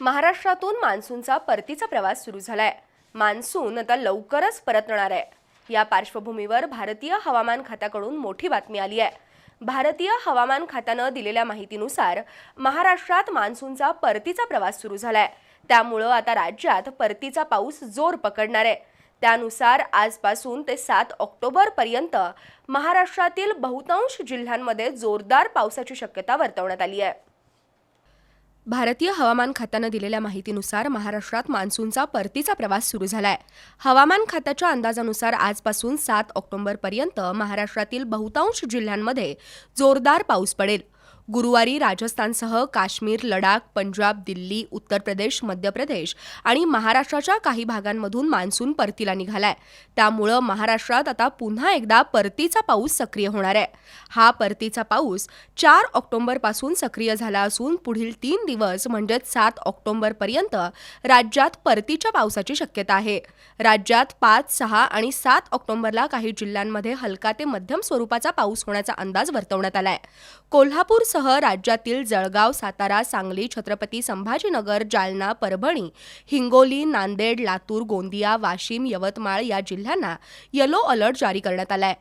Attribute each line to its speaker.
Speaker 1: महाराष्ट्रातून मान्सूनचा परतीचा प्रवास सुरू झालाय. मान्सून आता लवकरच परतणार आहे. या पार्श्वभूमीवर भारतीय हवामान खात्याकडून मोठी बातमी आली आहे. भारतीय हवामान खात्यानं दिलेल्या माहितीनुसार महाराष्ट्रात मान्सूनचा परतीचा प्रवास सुरू झालाय. त्यामुळं आता राज्यात परतीचा पाऊस जोर पकडणार आहे. त्यानुसार आजपासून ते सात ऑक्टोबरपर्यंत महाराष्ट्रातील बहुतांश जिल्ह्यांमध्ये जोरदार पावसाची शक्यता वर्तवण्यात आली आहे. भारतीय हवामान खात्यानं दिलेल्या माहितीनुसार महाराष्ट्रात मान्सूनचा परतीचा प्रवास सुरू झालाय. हवामान खात्याच्या अंदाजानुसार आजपासून सात ऑक्टोबरपर्यंत महाराष्ट्रातील बहुतांश जिल्ह्यांमध्ये जोरदार पाऊस पडेल. गुरुवारी राजस्थानसह काश्मीर लडाख पंजाब दिल्ली उत्तर प्रदेश मध्य प्रदेश आणि महाराष्ट्राच्या काही भागांमधून मान्सून परतीला निघालाय. त्यामुळं महाराष्ट्रात आता पुन्हा एकदा परतीचा पाऊस सक्रिय होणार आहे. हा परतीचा पाऊस चार ऑक्टोबरपासून सक्रिय झाला असून पुढील तीन दिवस म्हणजेच सात ऑक्टोबरपर्यंत राज्यात परतीच्या पावसाची शक्यता आहे. राज्यात पाच सहा आणि सात ऑक्टोबरला काही जिल्ह्यांमध्ये हलका ते मध्यम स्वरूपाचा पाऊस होण्याचा अंदाज वर्तवण्यात आलाय. कोल्हापूरसह राज्यातील जळगाव सातारा सांगली छत्रपती संभाजीनगर जालना परभणी हिंगोली नांदेड लातूर गोंदिया वाशिम यवतमाळ या जिल्ह्यांना येलो अलर्ट जारी करण्यात आलाय.